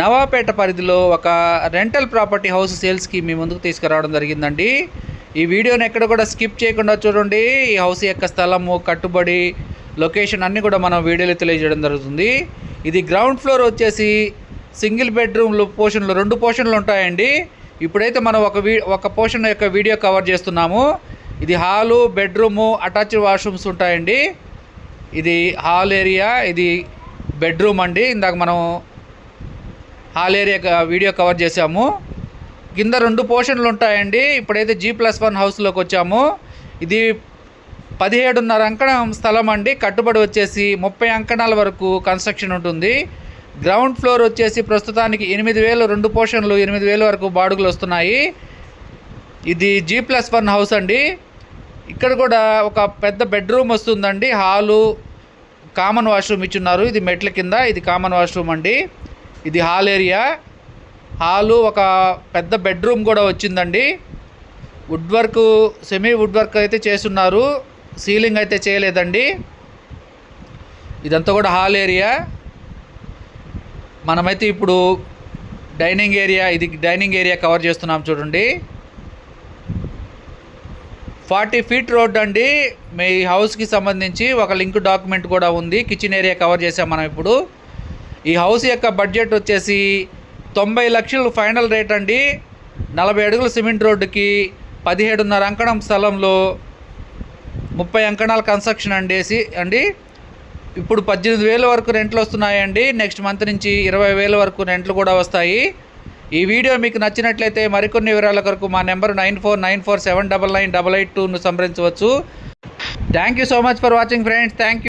నవాపేట పరిధిలో ఒక rental property house సేల్స్కి మీ ముందుకు తీసుకురావడం జరిగిందండి. ఈ వీడియోని ఎక్కడ కూడా స్కిప్ చేయకుండా చూడండి. ఈ హౌస్ యొక్క స్థలము కట్టుబడి లొకేషన్ అన్నీ కూడా మనం వీడియోలో తెలియజేయడం జరుగుతుంది. ఇది గ్రౌండ్ ఫ్లోర్ వచ్చేసి సింగిల్ బెడ్రూమ్లు పోర్షన్లు రెండు పోర్షన్లు ఉంటాయండి. ఇప్పుడైతే మనం ఒక వీ ఒక పోర్షన్ యొక్క వీడియో కవర్ చేస్తున్నాము. ఇది హాలు బెడ్రూము అటాచ్డ్ వాష్రూమ్స్ ఉంటాయండి. ఇది హాల్ ఏరియా ఇది బెడ్రూమ్ అండి. ఇందాక మనం హాల్ ఏరియా వీడియో కవర్ చేసాము కింద రెండు పోర్షన్లు ఉంటాయండి. ఇప్పుడైతే జీ ప్లస్ వన్ హౌస్లోకి వచ్చాము. ఇది పదిహేడున్నర అంకణం స్థలం అండి. కట్టుబడి వచ్చేసి ముప్పై అంకణాల వరకు కన్స్ట్రక్షన్ ఉంటుంది. గ్రౌండ్ ఫ్లోర్ వచ్చేసి ప్రస్తుతానికి ఎనిమిది వేలు రెండు పోర్షన్లు ఎనిమిది వేలు వరకు బాడుగులు వస్తున్నాయి. ఇది జీ ప్లస్ వన్ హౌస్ అండి. ఇక్కడ కూడా ఒక పెద్ద బెడ్రూమ్ వస్తుందండి. హాలు కామన్ వాష్రూమ్ ఇచ్చున్నారు. ఇది మెట్ల కింద ఇది కామన్ వాష్రూమ్ అండి. ఇది హాల్ ఏరియా. హాలు ఒక పెద్ద బెడ్రూమ్ కూడా వచ్చిందండి. Wood work semi wood work అయితే చేస్తున్నారు. సీలింగ్ అయితే చేయలేదండి. ఇదంతా కూడా హాల్ ఏరియా. మనమైతే ఇప్పుడు డైనింగ్ ఏరియా ఇది డైనింగ్ ఏరియా కవర్ చేస్తున్నాం చూడండి. ఫార్టీ ఫీట్ రోడ్ అండి. మీ హౌస్కి సంబంధించి ఒక లింక్ డాక్యుమెంట్ కూడా ఉంది. కిచెన్ ఏరియా కవర్ చేసాం మనం ఇప్పుడు. ఈ హౌస్ యొక్క బడ్జెట్ వచ్చేసి తొంభై లక్షలు ఫైనల్ రేట్ అండి. నలభై అడుగుల సిమెంట్ రోడ్డుకి పదిహేడున్నర అంకణం స్థలంలో ముప్పై అంకణాల కన్స్ట్రక్షన్ అండేసి అండి. ఇప్పుడు పద్దెనిమిది వేల వరకు రెంట్లు వస్తున్నాయండి. నెక్స్ట్ మంత్ నుంచి ఇరవై వేల వరకు రెంట్లు కూడా వస్తాయి. ఈ వీడియో మీకు నచ్చినట్లయితే మరికొన్ని వివరాల కొరకు మా number nine four nine four seven double nine double eight టూను సంప్రదించవచ్చు. Thank you so much for watching friends. Thank you.